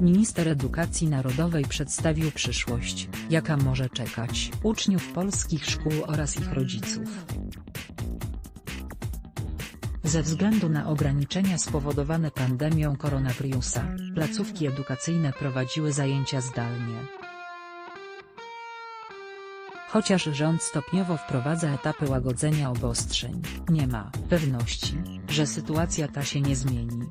Minister Edukacji Narodowej przedstawił przyszłość, jaka może czekać uczniów polskich szkół oraz ich rodziców. Ze względu na ograniczenia spowodowane pandemią koronawirusa, placówki edukacyjne prowadziły zajęcia zdalnie. Chociaż rząd stopniowo wprowadza etapy łagodzenia obostrzeń, nie ma pewności, że sytuacja ta się nie zmieni.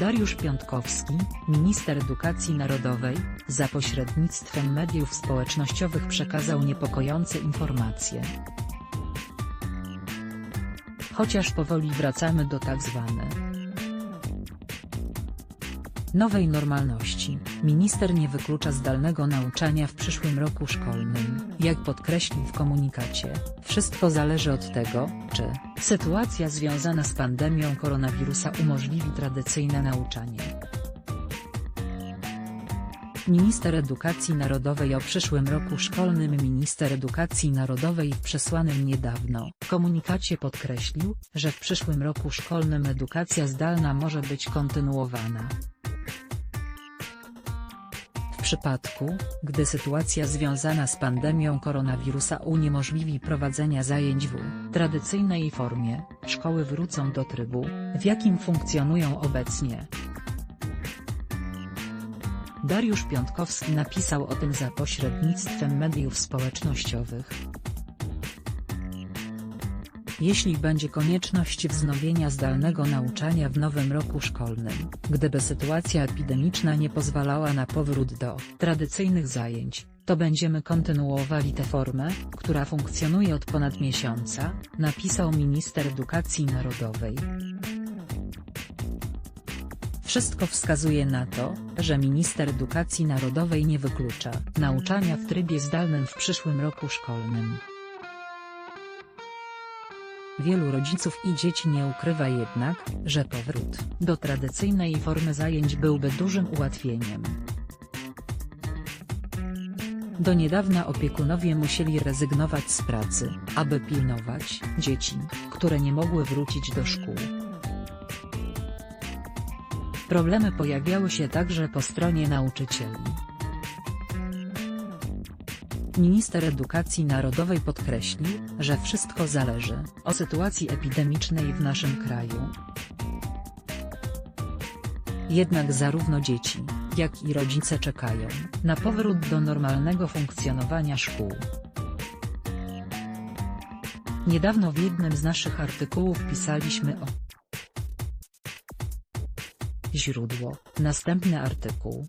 Dariusz Piątkowski, minister edukacji narodowej, za pośrednictwem mediów społecznościowych przekazał niepokojące informacje. Chociaż powoli wracamy do tak zwane nowej normalności, minister nie wyklucza zdalnego nauczania w przyszłym roku szkolnym. Jak podkreślił w komunikacie, wszystko zależy od tego, czy sytuacja związana z pandemią koronawirusa umożliwi tradycyjne nauczanie. Minister Edukacji Narodowej o przyszłym roku szkolnym Minister Edukacji Narodowej w przesłanym niedawno komunikacie podkreślił, że w przyszłym roku szkolnym edukacja zdalna może być kontynuowana. Przypadku, gdy sytuacja związana z pandemią koronawirusa uniemożliwi prowadzenia zajęć w tradycyjnej formie, szkoły wrócą do trybu, w jakim funkcjonują obecnie. Dariusz Piątkowski napisał o tym za pośrednictwem mediów społecznościowych. Jeśli będzie konieczność wznowienia zdalnego nauczania w nowym roku szkolnym, gdyby sytuacja epidemiczna nie pozwalała na powrót do tradycyjnych zajęć, to będziemy kontynuowali tę formę, która funkcjonuje od ponad miesiąca, napisał minister edukacji narodowej. Wszystko wskazuje na to, że minister edukacji narodowej nie wyklucza nauczania w trybie zdalnym w przyszłym roku szkolnym. Wielu rodziców i dzieci nie ukrywa jednak, że powrót do tradycyjnej formy zajęć byłby dużym ułatwieniem. Do niedawna opiekunowie musieli rezygnować z pracy, aby pilnować dzieci, które nie mogły wrócić do szkół. Problemy pojawiały się także po stronie nauczycieli. Minister Edukacji Narodowej podkreślił, że wszystko zależy od sytuacji epidemicznej w naszym kraju. Jednak zarówno dzieci, jak i rodzice czekają na powrót do normalnego funkcjonowania szkół. Niedawno w jednym z naszych artykułów pisaliśmy o Źródło, następny artykuł.